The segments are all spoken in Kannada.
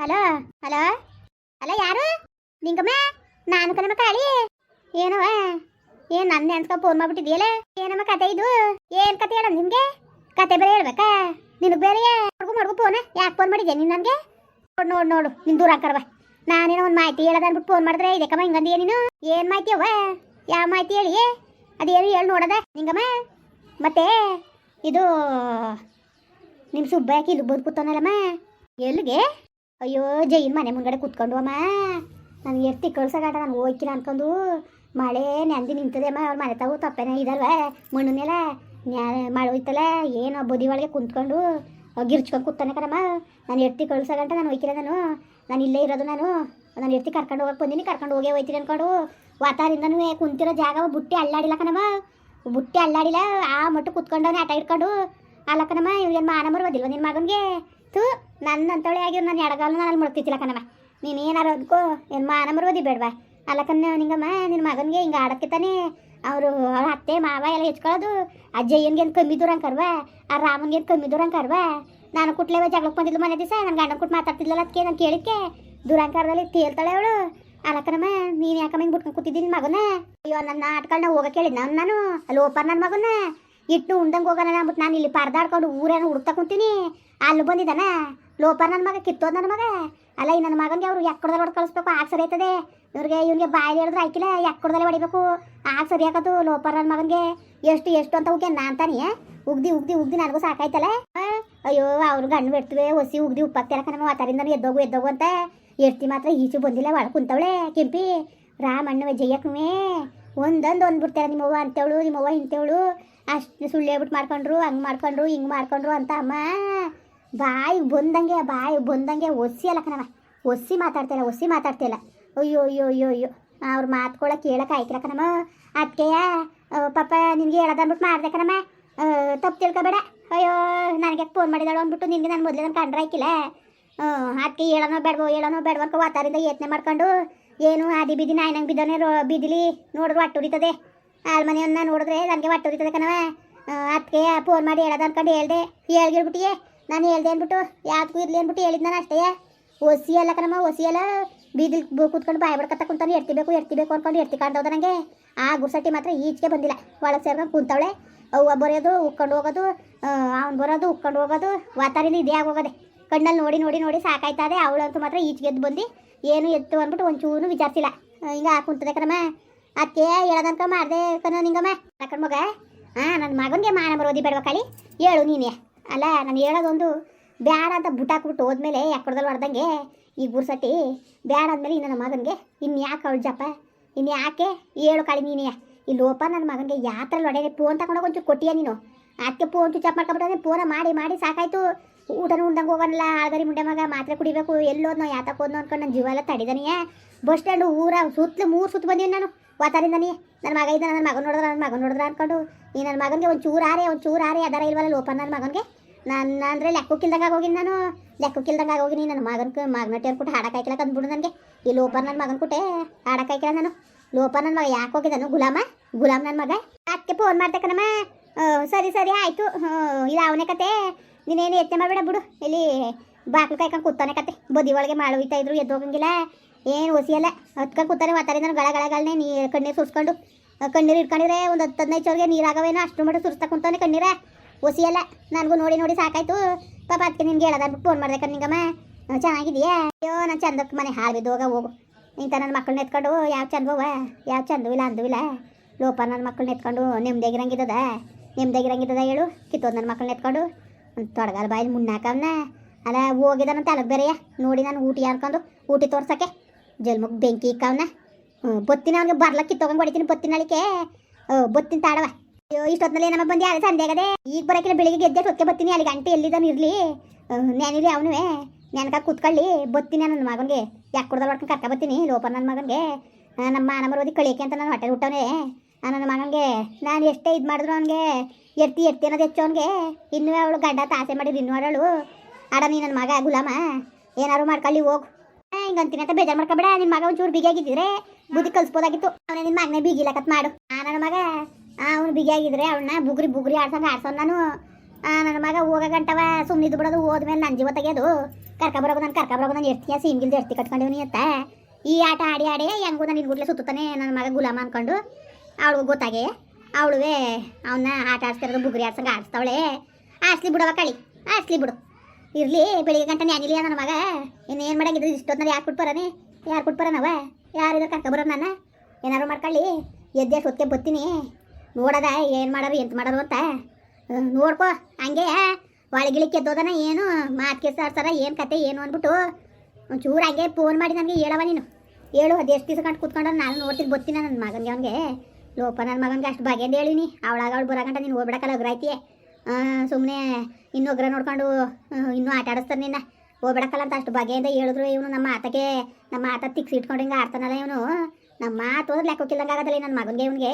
ಹಲೋ ಹಲೋ ಹಲೋ ಯಾರು? ನಿಂಗಮ್ಮ, ನಾನು ಕಣಮ್ಮ ಕಾಳಿ. ಏನವ? ಏನ್ ನನ್ನ ನೆನ್ಸ್ಕ ಫೋನ್ ಮಾಡ್ಬಿಟ್ಟಿದ್ಯಲ್ಲ? ಏನಮ್ಮ ಕತೆ ಇದು? ಏನ್ ಕತೆ ಹೇಳ ನಿಮ್ಗೆ? ಕತೆ ಬೇರೆ ಹೇಳ್ಬೇಕಾ? ನಿನಗ್ ಬೇರೆ? ಮಡ್ಗು ಮಡ್ಗು ಫೋನ್ ಯಾಕೆ ಫೋನ್ ಮಾಡಿದ್ಯಾ ನೀನು ನನಗೆ? ನೋಡು ನೋಡು ನೋಡು, ನಿನ್ ದೂರ ಹಾಕರ್ವ ನಾನೇನೋ ಒಂದು ಮಾಹಿತಿ ಹೇಳದ ಅಂದ್ಬಿಟ್ಟು ಫೋನ್ ಮಾಡಿದ್ರೆ ಇದಕ್ಕಮ್ಮ ಹಿಂಗಂದಿಯ ನೀನು? ಏನ್ ಮಾಹಿತಿ ಅವ್ವ? ಯಾವ ಮಾಹಿತಿ ಹೇಳಿ? ಅದೇನು ಹೇಳಿ ನೋಡದ? ನಿಂಗಮ್ಮ? ಮತ್ತೆ ಇದು ನಿಮ್ಮ ಸುಬ್ಬಾಕಿ ಇಲ್ಲಿ ಕೂತಾನಲ್ಲಮ್ಮ ಎಲ್ಲಿಗೆ? ಅಯ್ಯೋ, ಜೈನ್ ಮನೆ ಮುಂದ್ಗಡೆ ಕುತ್ಕೊಂಡು, ಅಮ್ಮ. ನನಗೆ ಎತ್ತಿ ಕಳ್ಸಗಾಟ ನಾನು ಹೋಯ್ಕಿಲ್ಲ ಅನ್ಕೊಂಡು. ಮಳೆ ನೆಂದಿ ನಿಂತದೆ, ಅಮ್ಮ. ಅವ್ರ ಮನೆ ತಾವು ತಪ್ಪೇನೆ ಇದಲ್ವ ಮಣ್ಣನ್ನೆಲ್ಲ ಮಳೆ ಹೋಯ್ತಲ್ಲ, ಏನು ಬದಿ ಒಳಗೆ ಕುಂತ್ಕೊಂಡು ಗಿರ್ಚ್ಕೊಂಡು ಕೂತಾನೆ ಕಣಮ್ಮ. ನಾನು ಎತ್ತಿ ಕಳ್ಸಾಗಂಟ ನಾನು ಹೋಯ್ಕಿಲ್ಲ ನಾನು. ನಾನು ಇಲ್ಲೇ ಇರೋದು ನಾನು. ನಾನು ಎತ್ತಿ ಕರ್ಕೊಂಡು ಹೋಗಕ್ಕೆ ಬಂದೀನಿ, ಕರ್ಕೊಂಡು ಹೋಗೇ ಹೋಯ್ತೀನಿ ಅನ್ಕೊಂಡು. ವಾತಾರಿಂದನೂ ಕುಂತಿರೋ ಜಾಗ ಬುಟ್ಟಿ ಅಲ್ಲಾಡಿಲ್ಲ ಕಣಮ್ಮ. ಬುಟ್ಟಿ ಅಲ್ಲಾಡಿಲ್ಲ, ಆ ಮಟ್ಟು ಕುತ್ಕೊಂಡವನೇ ಆಟ ಇಟ್ಕೊಂಡು ಅಲ್ಲ ಕಣಮ್ಮ ಇವ್ರೇನು ಮಾನ ಬರೋದಿಲ್ವ ನಿನ್ನ ಮಗನಿಗೆ? ತು ನನ್ನ ಅಂತವಳೆ ಆಗಿ ನಾನು ಎಡಗಾಲ ನಾನು ಮುಡ್ತಿದ್ದಿಲ್ಲ ಕಣಮ್ಮ ನೀನು ಏನಾರು ಅದ್ಕೋ ಏನು ಮಾನ ಮರೋದಿ ಬೇಡವಾ. ಅಲ್ಲ ಕನ್ನ ನಿಂಗಮ್ಮ ನಿನ್ನ ಮಗನಿಗೆ ಹಿಂಗೆ ಆಡಕ್ಕೆ ತಾನೇ ಅವರು ಅವ್ರ ಅತ್ತೆ, ಮಾವ ಎಲ್ಲ ಹೆಚ್ಕೊಳ್ಳೋದು, ಅಜ್ಜಯ್ಯನ್ಗೆ ಏನು ಕಮ್ಮಿ ದೂರ ಅಂಕರ್ವ, ಆ ರಾಮನ್ಗೆ ಏನು ಕಮ್ಮಿ ದೂರ ಅಂಕರ್ವ. ನಾನು ಕುಟ್ಲೇವ ಜಗಳಕ್ಕೆ ಬಂದಿದ್ದು ಮನೆ ದಿವಸ ನನ್ನ ಗಂಡನ ಕುಟ್ಟು ಮಾತಾಡ್ತಿದ್ಲಲ್ಲ ಅದಕ್ಕೆ ನಾನು ಕೇಳಿಕ್ಕೆ ದೂರಾಂಕಾರದಲ್ಲಿ ತೇಲ್ತಾಳೆ ಅವಳು ಅಲ್ಲಕ್ಕನಮ್ಮ ನೀನು ಯಾಕಮ್ಮ ಹಿಂಗೆ ಬಿಟ್ಕೊಂಡು ಕೂತಿದ್ದೀನಿ ಮಗನ? ಅಯ್ಯೋ, ನನ್ನ ಆಟಗಳನ್ನ ಹೋಗಕ್ಕೆ ಹೇಳಿದ್ ನಾನು ನಾನು. ಅಲ್ಲಿ ಓಪನ್ ನನ್ನ ಮಗನ? ಇಟ್ಟು ಉಂಡಂಗೆ ಹೋಗೋಣ ಅಂದ್ಬಿಟ್ಟು ನಾನು ಇಲ್ಲಿ ಪರದಾಡ್ಕೊಂಡು ಊರೇನು ಹುಡುಕ್ತಾ ಕುಂತೀನಿ. ಅಲ್ಲಿ ಬಂದಿದ್ದಾನ. ಲೋಪರ್ ನನ್ನ ಮಗ, ಕಿತ್ತೋದ್ ನನ್ನ ಮಗ. ಅಲ್ಲ, ಈ ನನ್ನ ಮಗನಿಗೆ ಅವ್ರು ಎಕ್ಕಡದಲ್ಲಿ ಹೊಡೆದು ಕಳಿಸ್ಬೇಕು, ಆಗ ಸರಿ ಆಯ್ತದೆ. ಇವ್ರಿಗೆ, ಇವನಿಗೆ ಬಾಯಿ ಹೇಳಿದ್ರೆ ಆಯ್ಕಿಲ್ಲ, ಎಕ್ಕಡದಲ್ಲೇ ಹೊಡಿಬೇಕು. ಆಗ ಸರಿ ಹಾಕತ್ತು ಲೋಪರ್ ನನ್ನ ಮಗನಿಗೆ. ಎಷ್ಟು ಎಷ್ಟು ಅಂತ ಹೋಗಿ ನಾನು ಅಂತಾನೆ ಉಗ್ದಿ ಉಗ್ದಿ ಉಗ್ದಿ ನನಗೂ ಸಾಕಾಯ್ತಲ್ಲ. ಅಯ್ಯೋ, ಅವ್ರು ಗಣ್ಣು ಬಿಡ್ತೀವಿ ಹೊಸಿ ಉಗ್ದಿ ಉಪ್ಪಾಕ್ತಿಲ್ಲ ನಮ್ಮ ವಾತಾರಿಂದ ಎದ್ದೋಗು ಎದ್ದೋಗು ಅಂತ. ಎಷ್ಟಿ ಮಾತ್ರ ಈಚು ಬಂದಿಲ್ಲ ಒಳ ಕುಂತವಳೆ, ಕೆಂಪಿ. ರಾಮಣ್ಣ ಜಯ್ಯಕ್ಕನೇ ಒಂದೊಂದು ಒಂದು ಬಿಡ್ತಾರೆ ನಿಮ್ಮವ್ವ ನಿಮ್ಮ ನಿಮ್ಮವ್ವ ಇಂತೇಳು ಅಷ್ಟು ಸುಳ್ಳು ಹೇಳ್ಬಿಟ್ಟು ಮಾಡ್ಕೊಂಡ್ರು, ಹಂಗೆ ಮಾಡ್ಕೊಂಡ್ರು, ಹಿಂಗೆ ಮಾಡ್ಕೊಂಡ್ರು ಅಂತ ಅಮ್ಮ. ಬಾಯಿ ಬಂದಂಗೆ ಬಾಯಿ ಬಂದಂಗೆ ಒಸಿ ಅಲ್ಲ ಕಣವ ಒಸಿ ಮಾತಾಡ್ತಿಲ್ಲ ಒಸಿ ಮಾತಾಡ್ತಿಲ್ಲ ಅಯ್ಯೋ ಅಯ್ಯೋ ಅಯ್ಯೋ ಅಯ್ಯೋ. ಅವ್ರು ಮಾತ್ಕೊಳಕ್ಕೆ ಕೇಳಕ್ಕೆ ಆಯ್ತಿಲ್ಲ ಕಣಮ್ಮ. ಅದಕ್ಕೆಯ ಪಾಪ ನಿನಗೆ ಹೇಳೋದನ್ಬಿಟ್ಟು ಮಾಡಿದೆ ಕಣಮ್ಮ. ತಪ್ಪು ತಿಳ್ಕೊಬೇಡ. ಅಯ್ಯೋ, ನನಗೆ ಫೋನ್ ಮಾಡಿದಾಳು ಅಂದ್ಬಿಟ್ಟು ನಿನಗೆ ನಾನು ಮೊದಲೇ ನನ್ನ ಕಂಡ್ರೆ ಆಯ್ಕಿಲ್ಲ ಅದಕ್ಕೆ ಹೇಳೋನೋ ಬೇಡವೋ ಹೇಳೋನೋ ಬೇಡವೋ ವಾತಾರಿಂದ ಯತ್ನೆ ಮಾಡ್ಕೊಂಡು ಏನು ಆದಿ ಬೀದಿ ನಾಯಿನಂಗೆ ಬಿದ್ದಾನೆ ರೋ ಬೀದಿಲಿ ನೋಡಿದ್ರೆ ಹೊಟ್ಟು ಉರಿತದೆ. ಆಳ್ ಮನೆಯನ್ನ ನೋಡಿದ್ರೆ ನನಗೆ ಹೊಟ್ಟು ಉರಿತದೆ ಕಣವ ಅದಕ್ಕೆ ಫೋನ್ ಮಾಡಿ ಹೇಳೋದು ಅನ್ಕೊಂಡು ಹೇಳ್ದೆ. ಹೇಳ್ಗಿರ್ಬಿಟ್ಟಿಯೇ ನಾನು ಹೇಳ್ದೆ ಅಂದ್ಬಿಟ್ಟು ಯಾವ್ದಕ್ಕೂ ಇರಲಿ ಅಂದ್ಬಿಟ್ಟು ಹೇಳಿದ್ ನಾನು ಅಷ್ಟೇ. ಒಸಿ ಅಲ್ಲ ಕಣಮ್ಮ, ಒಸಿ ಅಲ್ಲ. ಬೀದಿಲ್ ಕೂತ್ಕೊಂಡು ಬಾಯಿ ಬಡ್ಕತ್ತ ಕುಂತಾನೆ ಎರ್ತಿಬೇಕು ಎರ್ತಿಬೇಕು ಅಂದ್ಕೊಂಡು ಎರ್ತಿ ಕಾಣ್ದವ್ದ ನನಗೆ ಆ ಗುರ್ಸಟ್ಟಿ ಮಾತ್ರ ಈಚೆಗೆ ಬಂದಿಲ್ಲ. ಒಳಗೆ ಸೇರ್ಕೊಂಡು ಕುಂತವಳೆ. ಅವ್ವ ಬರೆಯೋದು, ಉಕ್ಕೊಂಡು ಹೋಗೋದು ಅವ್ನು ಬರೋದು, ಉಕ್ಕೊಂಡು ಹೋಗೋದು, ವಾತಾವರಣ ಇದೇ ಆಗೋಗದೆ ಕಣ್ಣಲ್ಲಿ ನೋಡಿ ನೋಡಿ ನೋಡಿ ಸಾಕಾಯ್ತದೆ ಅವಳಂತೂ ಮಾತ್ರ ಈಚೆಗೆದ್ದು ಬಂದು. ಏನು ಎತ್ತು ಅಂದ್ಬಿಟ್ಟು ಒಂಚೂರು ವಿಚಾರಿಸಿಲ್ಲ. ಹಿಂಗೆ ಕುಂತದೆ ಕಣಮ್ಮ. ಅದಕ್ಕೆ ಹೇಳೋದನ್ಕ ಮಾಡಿದೆ ಕಣ ನಿಂಗಮ್ಮ. ಕಣ್ ಮಗ ಹಾಂ ನನ್ನ ಮಗನಿಗೆ ಮಾನ ಬರೋದಿ ಬೇಡವ ಕಳಿ? ಹೇಳು ನೀನೇ. ಅಲ್ಲ, ನಾನು ಹೇಳೋದೊಂದು ಬ್ಯಾಡ ಅಂತ ಬುಟ್ಟಾಕ್ಬಿಟ್ಟು ಹೋದ್ಮೇಲೆ ಯಾಕಡ್ದಲ್ಲಿ ಹೊಡೆದಂಗೆ ಈ ಗುರ್ಸತಿ ಬ್ಯಾಡ ಅಂದಮೇಲೆ ಇನ್ನು ನನ್ನ ಮಗನಿಗೆ ಇನ್ನು ಯಾಕೆ ಅವಳು ಜಪ್ಪ ಇನ್ನು ಯಾಕೆ? ಹೇಳು ಕಳಿ ನೀನೇ. ಈ ಲೋಪ ನನ್ನ ಮಗನಿಗೆ ಯಾತ್ರಲ್ಲಿ ಪೂ ಫೋನ್ ತಗೊಂಡೋಗಿ ಒಂಚೂರು ಕೊಟ್ಟಿಯ ನೀನು? ಅದಕ್ಕೆ ಫೋನ್ ಆಫ್ ಮಾಡ್ಕೊಬಿಟ್ಟೆ ಫೋನ ಮಾಡಿ ಮಾಡಿ ಸಾಕಾಯ್ತು. ಊಟನೂ ಉಂಡಂಗೆ ಹೋಗಲ್ಲ ಆಳ್ಗರಿ ಮುಂಡೆ ಮಗ, ಮಾತ್ರೆ ಕುಡಿಬೇಕು ಎಲ್ಲೋದ್ನೋ ಯಾತಕ್ಕೆ ಹೋದ್ನೋ ಅನ್ಕೊಂಡು ನನ್ನ ಜೀವ ಎಲ್ಲ ತಡಿದನಿಯ ಬಸ್ ಸ್ಟ್ಯಾಂಡು, ಊರ ಸುತ್ತಲೂ ಮೂರು ಸುತ್ತ ಬಂದೀನಿ ನಾನು. ನೀ ನನ್ನ ಮಗ ಇದ್ದ ನನ್ನ ಮಗನ ನೋಡಿದ್ರೆ ನನ್ನ ಮಗನ ನೋಡಿದ್ರೆ ಅನ್ಕೊಂಡು ಈ ನನ್ನ ಮಗನಿಗೆ ಒಂದು ಚೂರಾರೆ ಒಂದು ಚೂರಾರೆ ಅದರ ಇಲ್ವಲ್ಲ ಲೋಪ ನನ್ನ ಮಗನಿಗೆ. ನನ್ನ ಅಂದರೆ ಲೆಕ್ಕಕ್ಕಿಲ್ದಂಗೆ ಹೋಗಿನಿ ನಾನು. ಲೆಕ್ಕಕ್ಕಿಲ್ದಂಗೆ ಆಗೋಗಿನಿ ನನ್ನ ಮಗನ ಮಗನಟ್ಟಿ ಅನ್ಬಿಟ್ಟು ಹಾಡಕ್ಕಾಯ್ಕಿಲ್ಲ ಕಂದ್ಬಿಡು ನನಗೆ. ಈ ಲೋಪ ನನ್ನ ಮಗನ ಕುಟೆ ಹಾಡಕ್ಕಾಯ್ಕಿಲ್ಲ ನಾನು. ಲೋಪ ನನ್ನ ಮಗ ಯಾಕೆ ಹೋಗಿದ್ದಾನು ಗುಲಾಮ? ಗುಲಾಮ್ ನನ್ನ ಮಗ. ಅದಕ್ಕೆ ಫೋನ್ ಮಾಡ್ದೆ ಕಣಮ್ಮ. ಸರಿ ಸರಿ, ಆಯಿತು. ಇದು ಅವನೇ ಕತೆ. ನೀನೇನು ಯತ್ನೆ ಮಾಡಬೇಡ ಬಿಡು. ಇಲ್ಲಿ ಬಾಕ್ಲು ಕಾಯ್ಕೊಂಡು ಕೂತಾನೆ ಕತೆ. ಬದಿ ಒಳಗೆ ಮಾಳು ಹೋಯ್ತಾ ಇದ್ರು ಎದ್ದು ಹೋಗಂಗಿಲ್ಲ ಏನು ಒಸಿಯಲ್ಲ ಹತ್ಕೊಂಡು ಕೂತಾರೆ ಮಾತಾಡಿ ನಾನು ಗಳ ಗಳಗಳನ್ನೇ ನೀ ಕಣ್ಣೀರು ಸುರಿಸ್ಕೊಂಡು. ಕಣ್ಣೀರು ಇಟ್ಕೊಂಡಿದ್ರೆ ಒಂದು ಹತ್ತು ಹದಿನೈದು ಚೌರಿಗೆ ನೀರಾಗವೇನೋ ಅಷ್ಟು ಮಾಡಿ ಸುರಿಸ್ತಾ ಕುಂತಾನೆ ಕಣ್ಣೀರ. ಒಸಿಯಲ್ಲ ನನಗೂ ನೋಡಿ ನೋಡಿ ಸಾಕಾಯ್ತು. ಪಾಪ ಅದಕ್ಕೆ ನಿನ್ಗೆ ಹೇಳೋದ ಫೋನ್ ಮಾಡ್ದೆ ಕಣ್ಣಿಂಗಮ್ಮ. ಚೆನ್ನಾಗಿದೆಯಾ ಅಯ್ಯೋ, ನಾನು ಚಂದಕ್ಕೆ ಮನೆ ಹಾಲು ಬಿದ್ದು ಹೋಗ, ಹೋಗು. ಇಂಥ ನನ್ನ ಮಕ್ಕಳನ್ನ ಎತ್ಕೊಂಡು ಯಾವ ಚಂದವ ಯಾವ ಚಂದೂ ಇಲ್ಲ, ಅಂದೂ ಇಲ್ಲ. ಲೋಪ ನನ್ನ ಮಕ್ಕಳನ್ನ ಎತ್ಕೊಂಡು ನೆಮ್ಮದಿಯಾಗಿರಂಗಿದ್ದದ ನೆಮ್ಮದಿಯಾಗಿರಂಗಿದ್ದದ ಹೇಳು. ಕಿತ್ತೋದು ನನ್ನ ಮಕ್ಕಳನ್ನ ಎತ್ಕೊಂಡು. ತೊಡಗಲ್ ಬಾಯಲ್ಲಿ ಮುನ್ನಾಕವನ್ನ ಅಲ್ಲ ಹೋಗಿದಾನಂತ ಅಲಕ್ ಬೇರೆಯ ನೋಡಿ ನಾನು ಊಟಿ ಅನ್ಕೊಂಡು ಊಟಿ ತೋರ್ಸಕ್ಕೆ. ಜಲ್ಮಗ್ ಬೆಂಕಿ ಇಕ್ಕವನ್ನ ಬತ್ತಿನ ಅವ್ನಿಗೆ ಬರ್ಲಕ್ಕೆ ಕಿತ್ತೋಗಂಗೆ ಹೊಡಿತೀನಿ ಬತ್ತಿನ ಅಳಿಕೆ. ಬತ್ತಿನ ತಾಡವ. ಅಯ್ಯೋ ಇಷ್ಟೊತ್ತಿನಲ್ಲಿ ನಮ್ಮ ಬಂದು? ಯಾರು ಆಗದೆ ಈಗ ಬರೋಕಿಲ್ಲ, ಬೆಳಿಗ್ಗೆ ಗೆದ್ದೆ ಹೊಕ್ಕೆ ಬತ್ತೀನಿ. ಅಲ್ಲಿ ಗಂಟೆ ಎಲ್ಲಿದ್ದಾನೆ ಇರಲಿ. ನೆನಿರಿ ಅವನುವೆ. ನೆನಕ ಕೂತ್ಕೊಳ್ಳಿ. ಬತ್ತೀನಿ ನನ್ನ ಮಗನಿಗೆ. ಯಾಕೆ ಕುಡ್ದಲ್ಲಿ ಹೊಡ್ಕೊಂಡು ಕರ್ಕ ಬತ್ತೀನಿ? ಲೋಪ ನನ್ನ ಮಗನಿಗೆ. ನಮ್ಮ ಮಾನ ಮರೋದಿ ಕಳಿಯಕ್ಕೆ ಅಂತ ನಾನು ಹೊಟ್ಟೆ ಹುಟ್ಟವನೇ. ನನ್ನ ಮಗನಿಗೆ ನಾನು ಎಷ್ಟೇ ಇದು ಮಾಡಿದ್ರು ಅವನಿಗೆ ಎರ್ತಿ ಎರ್ತಿ ಅನ್ನೋದು ಹೆಚ್ಚು ಅವನಿಗೆ ಇನ್ನೂ ಅವಳು ಗಂಡ ತಾಸೆ ಮಾಡಿದ್ರು ಇನ್ನೂ ಅವಳು ಅಡ ನೀ ನನ್ನ ಮಗ ಗುಲಾಮ, ಏನಾರು ಮಾಡ್ಕೊಳ್ಳಿ ಹೋಗು. ಹಿಂಗೆ ಅಂತೀನಿ ಅಂತ ಬೇಜಾರು ಮಾಡ್ಕೊಬೇಡ ನಿನ್ನ ಮಗ ಒಂಚೂರು ಬಿಗಿಯಾಗಿದ್ದಿದ್ರೆ ಬುದ್ಧಿ ಕಲ್ಸ್ಬೋದಾಗಿತ್ತು. ಅವನೇ ನಿನ್ನ ಮಗನೇ ಬಿಗಿಲಕತ್ ಮಾಡು. ಆ ನನ್ನ ಮಗ ಅವನು ಬಿಗಿಯಾಗಿದ್ರೆ ಅವಳನ್ನ ಬುಗುರಿ ಬುಗ್ರಿ ಆಡ್ಸಂಗೆ ಆಡ್ಸೋನು ನಾನು. ಆ ನನ್ನ ಮಗ ಹೋಗ ಗಂಟವ ಸುಮ್ಮನಿದ್ದು ಬಿಡೋದು, ಹೋದ್ಮೇಲೆ ನನ್ನ ಜೀವ ತೆಗೆಯೋದು. ಕರ್ಕೊಬರೋಗು ನಾನು ಕರ್ಕೊಬರೋಗು ನಾನು ಎರ್ತಿಯ ಸೀಮ್ಗಿಲ್ದು ಎರ್ತಿ ಕಟ್ಕೊಂಡಿವ್ನಿ ಅಂತ. ಈ ಆಟ ಆಡಿ ಆಡಿ ಹೆಂಗೂ ನಾನು ಗುಡ್ಲೆ ಸುತ್ತಾನೆ ನನ್ನ ಮಗ ಗುಲಾಮ ಅನ್ಕೊಂಡು. ಅವಳು ಗೊತ್ತಾಗೆ. ಅವಳುವೆ ಅವನ್ನ ಆಟ ಆಡ್ಸ್ತಿರೋದು ಬುಗ್ರಿ ಆಡ್ಸಂಗೆ ಆಡಿಸ್ತಾವಳೆ. ಆಡ್ಸ್ಲಿ ಬಿಡವ ಕಳಿ, ಆಡ್ಸ್ಲಿ ಬಿಡು. ಇರಲಿ, ಬೆಳಿಗ್ಗೆ ಗಂಟೆ ನ್ಯಾನಿಲಿಯ ನನ್ನ ಮಗ. ಇನ್ನೇನು ಮಾಡಾಗಿದ್ದು ಇಷ್ಟೊತ್ತಿನಲ್ಲಿ ಯಾರು ಕೊಟ್ಬರನೆ ಯಾರು ಕೊಟ್ಬರನವ ಯಾರಿದ್ರು ಕರ್ಕೊಬರೋ ನನ್ನ ಏನಾರು ಮಾಡ್ಕೊಳ್ಳಿ, ಎದ್ದೆ ಸೊತ್ತೆ ಬತ್ತೀನಿ. ನೋಡದ, ಏನು ಮಾಡೋರು, ಎಂತ ಮಾಡೋರು ಅಂತ. ನೋಡ್ಕೋ, ಹಂಗೆ. ಒಳಗಿಳಿಕೆ ಎದ್ದೋದನ ಏನು? ಮಾತ್ಕೆ ಸಾರ್ಸಾರ ಏನು ಕತೆ, ಏನು ಅಂದ್ಬಿಟ್ಟು ಒಂಚೂರು ಹಂಗೆ ಫೋನ್ ಮಾಡಿ ನನಗೆ ಹೇಳವ ನೀನು. ಹೇಳು, ಅದು ಎಷ್ಟು ದಿವಸ ಕಂಡು ಕೂತ್ಕೊಂಡು ನಾನು ನೋಡ್ತೀನಿ ಬತ್ತೀನಿ ನನ್ನ ಮಗನಿಗೆ ಅವನಿಗೆ. ಲೋಪ ನನ್ನ ಮಗನಿಗೆ ಅಷ್ಟು ಬಗೆಯಿಂದ ಹೇಳಿನಿ ಅವಳಾಗ ಅವಳು ಬರೋ ಗಂಟ ನೀನು ಹೋಗ್ಬಿಡಕ್ಕಲ್ಲ ಒಗ್ರಾಯ್ತಿಯೇ ಸುಮ್ಮನೆ ಇನ್ನೊಗ್ರ ನೋಡ್ಕೊಂಡು ಇನ್ನೂ ಆಟ ಆಡಿಸ್ತಾರೆ ನಿನ್ನ. ಹೋಗ್ಬಿಡಕ್ಕಲ್ಲ ಅಂತ ಅಷ್ಟು ಬಗೆಯಿಂದ ಹೇಳಿದ್ರು ಇವನು. ನಮ್ಮ ಆತಕ್ಕೆ, ನಮ್ಮ ಆತ ತಿಕ್ಸಿ ಇಟ್ಕೊಂಡು ಹಿಂಗೆ ಆಡ್ತಾನಲ್ಲ ಇವನು. ನಮ್ಮ ಮಾತು ಹೋದ್ರೆ ಲೆಕ್ಕಕ್ಕಿಲ್ಲಂಗೆ ಈ ನನ್ನ ಮಗನಿಗೆ ಇವನಿಗೆ.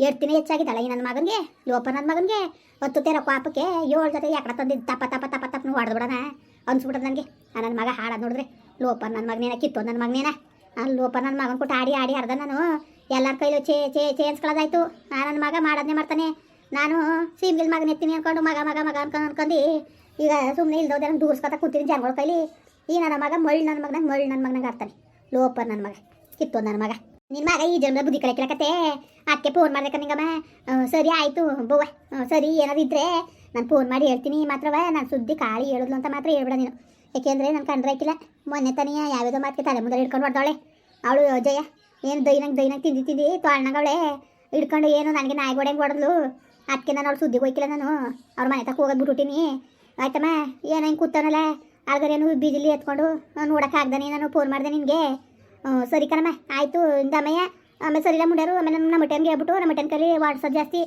ಎಡ್ತಿನೇ ಹೆಚ್ಚಾಗಿದ್ದಾಳೆ ಈ ನನ್ನ ಮಗನಿಗೆ. ಲೋಪ ನನ್ನ ಮಗನಿಗೆ. ಹತ್ತು ತೇರ ಪಾಪಕ್ಕೆ ಏಳು ಜೊತೆ ಯಾಕಡೆ ತಂದಿದ್ದು ತಪ್ಪ ತಪ್ಪ ತಪ್ಪ ತಪ್ಪನು ಹೊಡೆದ್ಬಿಡೋಣ. ಅನ್ಸ್ಬಿಟ್ಟದ ನನಗೆ ನನ್ನ ಮಗ ಹಾಡೋದು ನೋಡಿದ್ರೆ ಲೋಪ ನನ್ನ ಮಗನೇನ ಕಿತ್ತು ನನ್ನ ಮಗನೇನ. ಆ, ಲೋಪ ನನ್ನ ಮಗನ ಕೊಟ್ಟು ಆಡಿ ಆಡಿ ಅರ್ಧ ನಾನು. ಎಲ್ಲರ ಕೈಲೂ ಚೇ ಚೇ ಚೇನ್ಸ್ಕೊಳ್ಳೋದಾಯ್ತು ನಾನು ನನ್ನ ಮಗ ಮಾಡೋದನ್ನೇ ಮಾಡ್ತಾನೆ. ನಾನು ಸೀಮ್ಗಿಲ್ ಮಗನ ಎತ್ತೀನಿ ಅನ್ಕೊಂಡು ಮಗ ಮಗ ಮಗ ಅನ್ಕೊಂಡು ಅನ್ಕೊಂಡು ಈಗ ಸುಮ್ಮನೆ ಇಲ್ದೋದೆ ನಾನು ದೂರಿಸ್ಕೊತ ಕೂತೀನಿ ಜನಗಳ ಕೈಲಿ. ಈ ನನ್ನ ಮಗ ಮಳ್ಳು ನನ್ನ ಮಗನ ಮಳ್ಳು ನನ್ನ ಮಗನಾಗ ಆಡ್ತಾನೆ. ಲೋಪ ನನ್ನ ಮಗ ಕಿತ್ತು ನನ್ನ ಮಗ. ನಿನ್ನ ಮಗ ಈ ಜನ್ಮದ ಬುದ್ಧಿ ಕಲಿಕಲಕತ್ತೆ ಅದಕ್ಕೆ ಫೋನ್ ಮಾಡ್ಬೇಕ ನಿಂಗಮ್ಮ. ಸರಿ ಆಯಿತು ಬವ್ವ. ಸರಿ ಏನಾದ್ರು ಇದ್ರೆ ನಾನು ಫೋನ್ ಮಾಡಿ ಹೇಳ್ತೀನಿ ಮಾತ್ರವ. ನಾನು ಸುದ್ದಿ ಖಾಲಿ ಹೇಳಿದ್ಲು ಅಂತ ಮಾತ್ರ ಹೇಳ್ಬೇಡ ನೀನು. ಏಕೆಂದರೆ ನಾನು ಕಂಡ್ರೆ ಆಕಿಲ್ಲ ಮೊನ್ನೆ ತಾನೇ ಯಾವ್ಯಾವುದೋ ಮಾತಿಗೆ ತಲೆ ಮುಂದೆ ಹಿಡ್ಕೊಂಡು ಬರ್ತಾಳೆ ಅವಳು ಜಯ. ಏನು ದೈನಂಗ್ ದೈನಂಗ್ ತಿಂದು ತಿಂದು ತೊಳ್ನಗವಳೆ ಹಿಡ್ಕೊಂಡು ಏನು ನನಗೆ ನಾಯಿ ಗೋಡೆಂಗೆ ಹೊಡೆದ್ಲು? ಅದಕ್ಕೆ ನಾನು ಅವ್ರು ಸುದ್ದಿಗೆ ಹೋಯ್ಕಿಲ್ಲ ನಾನು. ಅವ್ರ ಮನೆ ತಕ್ಕ ಹೋಗೋದು ಬಿಟ್ಬಿಟ್ಟಿನಿ. ಆಯ್ತಮ್ಮ, ಏನೋ ಹಿಂಗೆ ಕೂತವನಲ್ಲ? ಆಲ್ಗರೇನು ಬೀದಿಲಿ ಎತ್ಕೊಂಡು ನೋಡೋಕ್ಕಾಗ್ದಾನೆ ನಾನು ಫೋನ್ ಮಾಡಿದೆ ನಿನಗೆ. ಸರಿ ಕಣಮ್ಮ, ಆಯಿತು ಇಂದಮ್ಮಯ್ಯ ಆಮೇಲೆ ಸರಿಲ್ಲ ಮುಂಡ್ಯಾರು, ಆಮೇಲೆ ನಮ್ಮ ಮಟನ್ಗೆ ಹೇಳ್ಬಿಟ್ಟು ನಮ್ಮ ಮಟನ್ ಕಲಿ ವಾಟ್ಸಪ್ ಜಾಸ್ತಿ.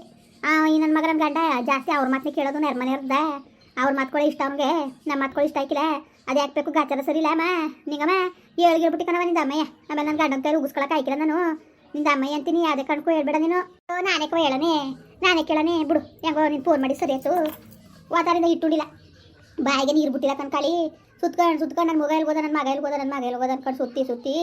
ಈ ನನ್ನ ಮಗ ನಮ್ಮ ಗಂಡ ಜಾಸ್ತಿ ಅವ್ರ ಮಾತನ್ನ ಕೇಳೋದು ನೆರ್ಮನೆಯರ್ದ ಅವ್ರ ಮಾತ್ಕೊಳ್ಳಿ ಇಷ್ಟ ಅವ್ನಿಗೆ ನಮ್ಮ ಮಾತ್ಕೊಳ್ಳಿ ಇಷ್ಟ ಆಯ್ಕಿಲ್ಲ. ಅದು ಹಾಕ್ಬೇಕು, ಗಾಚಾರ ಸರಿ ಇಲ್ಲ ಅಮ್ಮ. ನಿಂಗಮ್ಮ ಹೇಳ್ಗಿರ್ಬಿಟ್ಟು ಕಣವ ನಿಂದ ಅಮ್ಮಯ್ಯ. ಆಮೇಲೆ ನನ್ನ ಗಂಡನ ಕೈ ಉಗಿಸ್ಕೊಳಕ್ಕೆ ಆಯ್ಕಿಲ್ಲ ನಾನು. ನಿಂದ ಅಮ್ಮಯ್ಯ ಅಂತೀನಿ ಯಾವುದೇ ಕಣ್ಕೋ ಹೇಳ್ಬೇಡ ನೀನು. ನಾನೇ ಕೋ ಹೇಳನೆ ನಾನೇ ಕೇಳನೆ ಬಿಡು, ಹೆಂಗೋ ನೀನು ಫೋನ್ ಮಾಡಿ ಸರಿ ಆಯ್ತು. ವಾತಾರಿಂದ ಇಟ್ಟುಡಿಲ್ಲ ಬಾಯಿಗೆ ನೀರು ಬಿಟ್ಟಿಲ್ಲ ಕಣ್ಕಾಳಿ ಸುತ್ಕೊಂಡು ಸುತ್ಕೊಂಡು ನನ್ನ ಮಗ ಹೋದೆ ನನ್ನ ಮಗ ಹೋದ ನನ್ನ ಮಗ ಹೋದ ಅನ್ಕೊಂಡು ಸುತ್ತಿ ಸುತ್ತಿ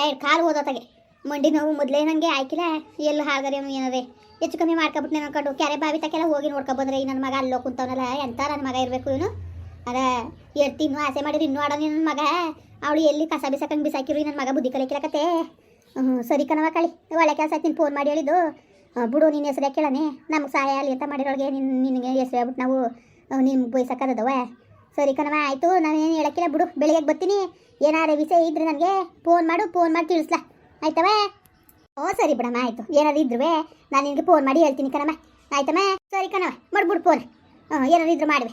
ಎರಡು ಕಾಲು ಓದೋತಾಗೆ ಮಂಡಿ ನೋವು ಮೊದಲೇ ನನಗೆ ಆಯ್ಕಿಲ್ಲ. ಎಲ್ಲಿ ಹಾಗರೆ ಏನದೆ? ಹೆಚ್ಚು ಕಮ್ಮಿ ಮಾಡ್ಕೊಬಿಟ್ಟು ಅನ್ಕೊಂಡು. ಕೆರೆ ಬಾವಿ ತಕ್ಕೆಲ್ಲ ಹೋಗಿ ನೋಡ್ಕೊಬಂದ್ರೆ ಈ ನನ್ನ ಮಗ ಅಲ್ಲಿ ಕುಂತವನಲ್ಲ, ಎಂತ ನನ್ನ ಮಗ ಇರಬೇಕು ಇವನು? ಅದ ಎರ್ತಿ ಇನ್ನೂ ಆಸೆ ಮಾಡಿರಿ ಇನ್ನೂ ಆಡೋ ನನ್ನ ಮಗ. ಅವಳು ಎಲ್ಲಿ ಕಸ ಬಿಸಾಕಂಗೆ ಬಿಸಾಕಿರು ನನ್ನ ಮಗ ಬುದ್ಧಿ ಕಲಿಕಿಲಕತ್ತೆ ಹ್ಞೂ ಸರಿ ಕಣವ ಕಳಿ. ಒಳ್ಳೆ ಕೆಲಸ ಆಯ್ತು ಫೋನ್ ಮಾಡಿ ಹೇಳಿದ್ದು. ಬಿಡು ನಿನ್ನ ಹೆಸರು ಕೇಳನೆ. ನಮ್ಗೆ ಸಹಾಯ ಅಲ್ಲಿ ಅಂತ ಮಾಡಿರೋಳಿಗೆ ನಿನ್ನ ನಿನಗೆ ಹೆಸರು ಹೇಳ್ಬಿಟ್ಟು ನಾವು ನಿಮ್ಗೆ ಬಯಸಕ್ಕದವ ಸರಿ ಕಣವ ಆಯಿತು. ನಾನೇನು ಹೇಳಕ್ಕಿಲ್ಲ, ಬಿಡು. ಬೆಳಿಗ್ಗೆ ಬರ್ತೀನಿ. ಏನಾರ ವಿಷಯ ಇದ್ರೆ ನನಗೆ ಫೋನ್ ಮಾಡು ಫೋನ್ ಮಾಡಿ ತಿಳಿಸ್ಲಾ. ಆಯ್ತವ ಓ, ಸರಿ ಬಿಡಮ್ಮ, ಆಯಿತು. ಏನಾದ್ರು ಇದ್ರುವೆ, ನಾನು ನಿನಗೆ ಫೋನ್ ಮಾಡಿ ಹೇಳ್ತೀನಿ ಕಣಮ್ಮ ಆಯ್ತಮ್ಮ? ಸರಿ ಕಣವ ಮಾಡ್ಬಿಡು ಫೋನ್ ಹಾಂ ಏನಾದ್ರು ಇದ್ರೆ ಮಾಡುವೆ.